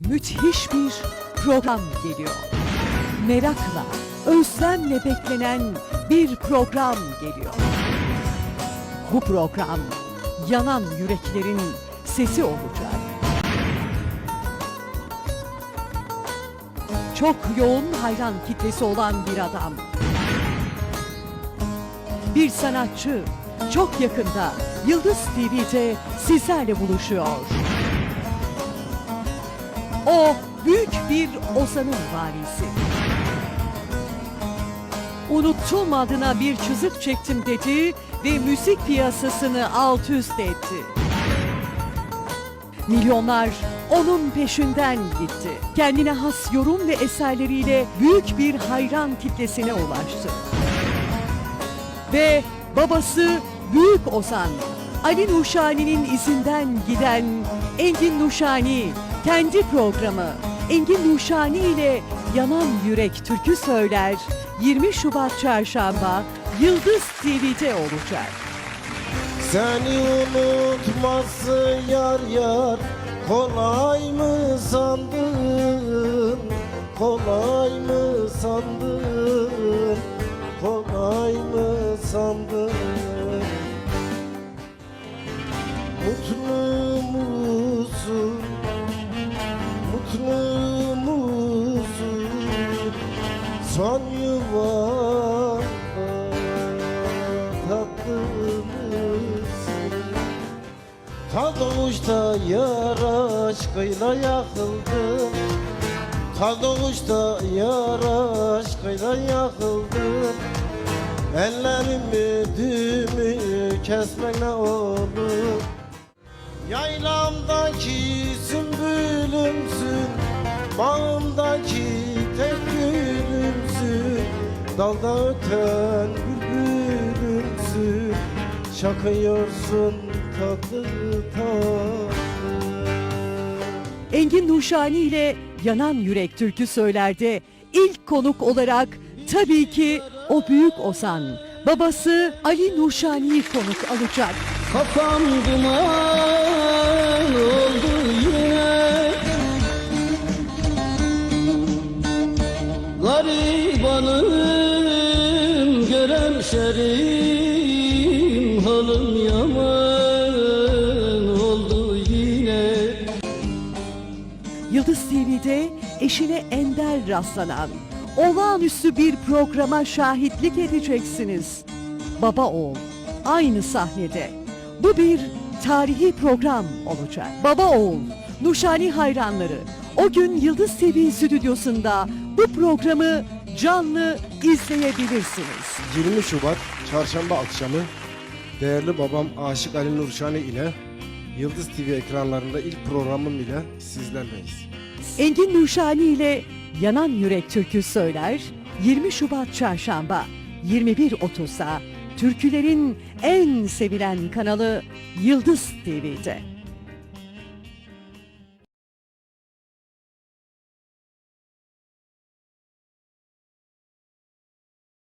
müthiş bir program geliyor. Merakla, özlemle beklenen bir program geliyor. Bu program yanan yüreklerin sesi olacak. Çok yoğun hayran kitlesi olan bir adam. Bir sanatçı çok yakında Yıldız TV'de sizlerle buluşuyor. O büyük bir Ozan'ın varisi. Unuttum adına bir çizik çektim dedi ve müzik piyasasını alt üst etti. Milyonlar onun peşinden gitti. Kendine has yorum ve eserleriyle büyük bir hayran kitlesine ulaştı. Ve babası Büyük Ozan, Ali Nuşani'nin izinden giden Engin Nuşani, kendi programı. Engin Nuşani ile Yanan Yürek Türkü Söyler. 20 Şubat Çarşamba Yıldız TV'de olacak. Seni unutması yar yar Kolay mı sandın? Kolay mı sandın Son yuvanda tatlı mısın Ta doğuşta yar aşkıyla yakıldım Ta doğuşta yar aşkıyla yakıldım Ellerimi düğümü kesmek ne olur Yaylamdaki sümbülümsün Bağımdaki Dalda öten bülbülümsün Şakıyorsun tatlı tatlı Engin Nuşani ile Yanan Yürek Türkü Söyler'de ilk konuk olarak tabii ki o büyük Ozan, babası Ali Nuşani'yi konuk alacak. Kafam duman görem şerim Halım yaman oldu yine Yıldız TV'de eşine ender rastlanan olağanüstü bir programa şahitlik edeceksiniz. Baba oğul aynı sahnede. Bu bir tarihi program olacak. Baba oğul, Nuşani hayranları o gün Yıldız TV stüdyosunda bu programı canlı izleyebilirsiniz. 20 Şubat çarşamba akşamı değerli babam Aşık Ali Nurşani ile Yıldız TV ekranlarında ilk programım ile sizlerleyiz. Engin Nuşani ile Yanan Yürek Türkü Söyler 20 Şubat Çarşamba 21.30'da Türkülerin en sevilen kanalı Yıldız TV'de.